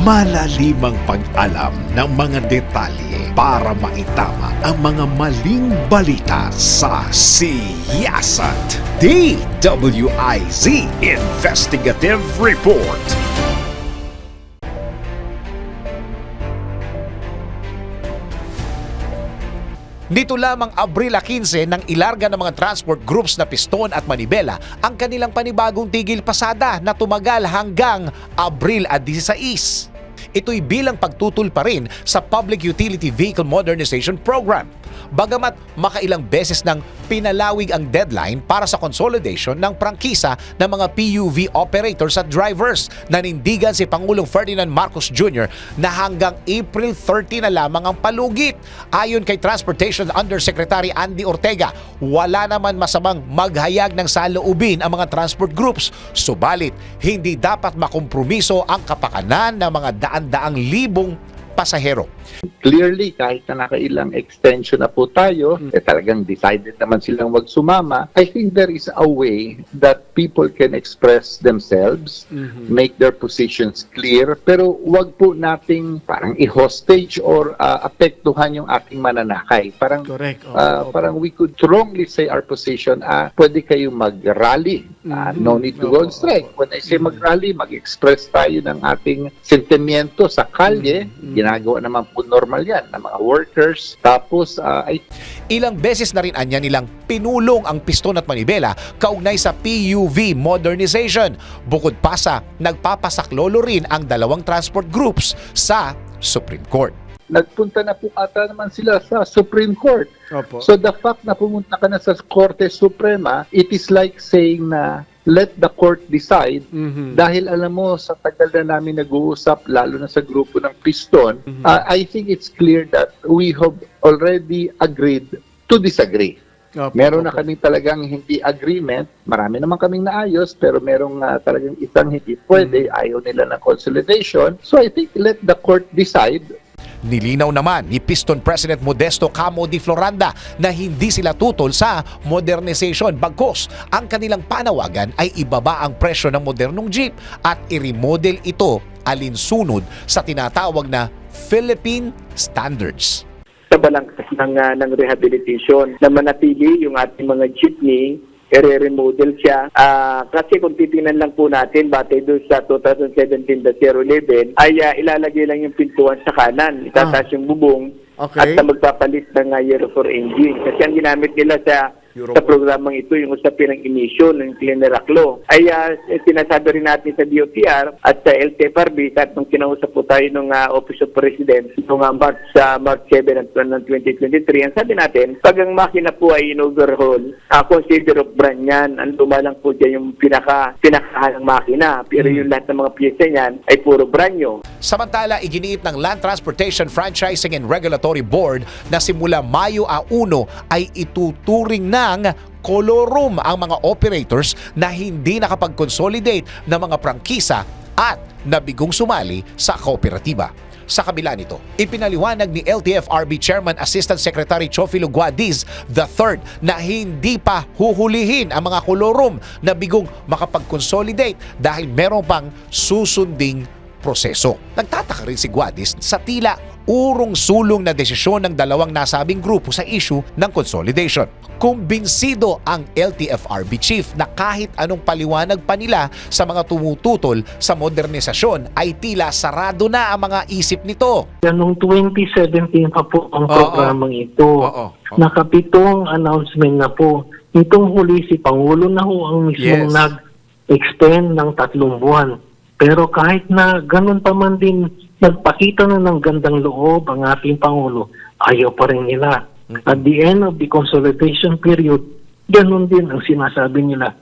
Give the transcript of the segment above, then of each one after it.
Malalimang pag-alam ng mga detalye para maitama ang mga maling balita sa Siyasat. DWIZ Investigative Report. Nito lamang Abril 15 nang ilarga ng mga transport groups na Piston at Manibela ang kanilang panibagong tigil pasada na tumagal hanggang Abril 16. Ito'y bilang pagtutol pa rin sa Public Utility Vehicle Modernization Program. Bagamat makailang beses nang pinalawig ang deadline para sa consolidation ng prangkisa ng mga PUV operators at drivers, nanindigan si Pangulong Ferdinand Marcos Jr. na hanggang April 30 na lamang ang palugit. Ayon kay Transportation Undersecretary Andy Ortega, wala naman masamang maghayag ng saloobin ang mga transport groups. Subalit, hindi dapat makompromiso ang kapakanan ng mga daan-daang libong pasahero. Clearly, kahit na nakailang extension na po tayo, eh, talagang decided naman silang wag sumama, I think there is a way that people can express themselves, make their positions clear, pero wag po nating parang i-hostage or uh, apektuhan yung ating mananakay. Parang, Correct. Opo, uh, opo. parang we could strongly say our position, ah, pwede kayong mag-rally. Ah, no need to go on strike. When I say mag-rally, mag-express tayo ng ating sentimiento sa kalye. Ginagawa naman po normal yan ng mga workers. Tapos, ah, I Ilang beses na rin anya nilang pinulong ang piston at manibela kaugnay sa PUV modernization. Bukod pa sa nagpapasaklolo rin ang dalawang transport groups sa Supreme Court. nagpunta na po ata naman sila sa Supreme Court. Opo. So the fact na pumunta ka na sa Korte Suprema, it is like saying na let the court decide Mhm. dahil alam mo sa tagal na namin nag-uusap lalo na sa grupo ng Piston, uh, I think it's clear that we have already agreed to disagree. Opo, Meron na opo. kami talagang hindi agreement. Marami naman kaming naayos pero merong ah, talagang isang hindi pwede. Ayaw nila ng consolidation. So I think let the court decide Nilinaw naman ni Piston President Modesto Camo di Floranda na hindi sila tutol sa modernization bagkos ang kanilang panawagan ay ibaba ang presyo ng modernong jeep at i-remodel ito alinsunod sa tinatawag na Philippine Standards. sa balangkas ng, ah, ng rehabilitation na manatili yung ating mga jeepney i-remodel siya. Ah, kasi kung titingnan lang po natin, batay doon sa 2017-011, ay ah, ilalagay lang yung pintuan sa kanan. Itataas yung bubong Okay. at ah, magpapalit ng uh, Euro 4 engine. Kasi ang ginamit nila sa sa programang ito, yung usapin ng emission ng Clean Air Act Law, ay ah, sinasabi rin natin sa DOTR at sa LTFRB at nung kinausap po tayo ng ah, Office of President noong ah, March, sa March 7 ng ng 2023, ang sabi natin, pag ang makina po ay in-overhaul, ah, consider of brand yan. Ang luma lang po dyan yung pinaka, pinakahan ng makina. Pero yung lahat ng mga pyesa niyan ay puro brand new. Samantala, iginiit ng Land Transportation Franchising and Regulatory Board na simula Mayo a 1 ay ituturing ng colorum ang mga operators na hindi nakapag-consolidate ng mga prangkisa at nabigong sumali sa kooperatiba. Sa kabila nito, ipinaliwanag ni LTFRB Chairman Assistant Secretary Chofilo Guadiz III na hindi pa huhulihin ang mga kolorum na bigong makapag-consolidate dahil meron pang susunding proseso. Nagtataka rin si Guadis sa tila urong sulong na desisyon ng dalawang nasabing grupo sa issue ng consolidation. Kumbinsido ang LTFRB chief na kahit anong paliwanag pa nila sa mga tumututol sa modernisasyon ay tila sarado na ang mga isip nito. Noong 2017 pa po ang programang ito. Oo. Oo. Nakapitong announcement na po. Itong huli si Pangulo na ho ang mismong Yes. nag-extend ng tatlong buwan. Pero kahit na ganun pa man din, nagpakita na ng gandang loob ang ating Pangulo, ayaw pa rin nila. At the end of the consolidation period, ganun din ang sinasabi nila.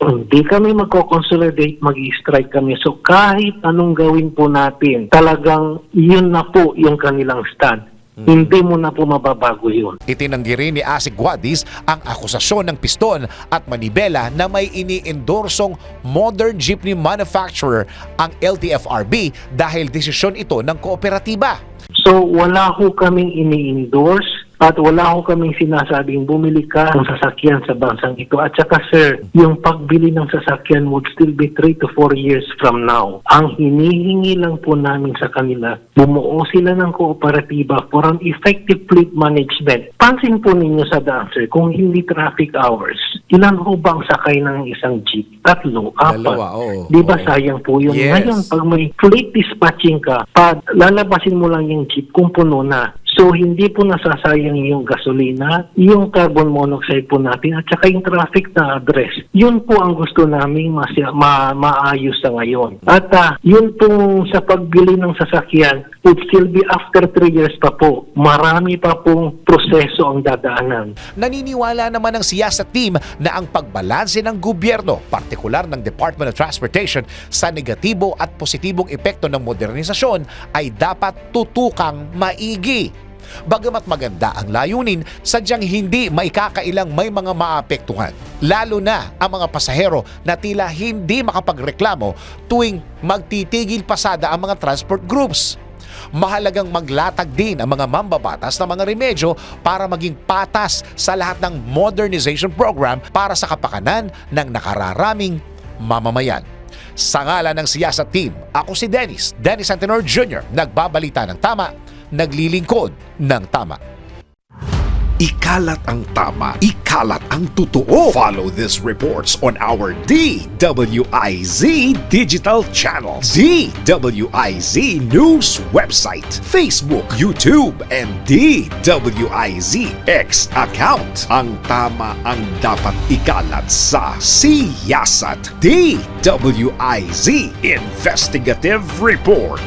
Hindi kami magko-consolidate, mag-strike kami. So kahit anong gawin po natin, talagang yun na po yung kanilang stand. Hindi mo na po mababago yun. Itinanggi rin ni Asik Guadis ang akusasyon ng Piston at Manibela na may ini-endorsong modern jeepney manufacturer ang LTFRB dahil desisyon ito ng kooperatiba. So wala ho kaming ini-endorse At wala ko kaming sinasabing bumili ka ng sasakyan sa bansang ito. At saka sir, yung pagbili ng sasakyan would still be 3 to 4 years from now. Ang hinihingi lang po namin sa kanila, bumuo sila ng kooperatiba for an effective fleet management. Pansin po ninyo sa daan sir, kung hindi traffic hours, ilan ho ba ang sakay ng isang jeep? Tatlo, apat. Dalawa, oo. Di ba Oo. sayang po yun? Yes. Ngayon, pag may fleet dispatching ka, pag lalabasin mo lang yung jeep kung puno na. So, hindi po nasasayang yung gasolina, yung carbon monoxide po natin, at saka yung traffic na address. Yun po ang gusto namin masya, ma, maayos sa ngayon. At ah, yun po sa pagbili ng sasakyan, would still be after 3 years pa po. Marami pa pong proseso ang dadaanan. Naniniwala naman ang siyasa team na ang pagbalanse ng gobyerno, partikular ng Department of Transportation sa negatibo at positibong epekto ng modernisasyon ay dapat tutukang maigi. Bagamat maganda ang layunin, sadyang hindi maikakailang may mga maapektuhan. Lalo na ang mga pasahero na tila hindi makapagreklamo tuwing magtitigil pasada ang mga transport groups. Mahalagang maglatag din ang mga mambabatas na mga remedyo para maging patas sa lahat ng modernization program para sa kapakanan ng nakararaming mamamayan. Sa ngalan ng siyasa team, ako si Dennis, Dennis Antenor Jr., nagbabalita ng tama, naglilingkod ng tama. Ikalat ang tama, ikalat ang totoo. Follow these reports on our DWIZ digital channel, DWIZ News website, Facebook, YouTube, and DWIZ X account. Ang tama ang dapat ikalat sa siyasat. DWIZ Investigative Report.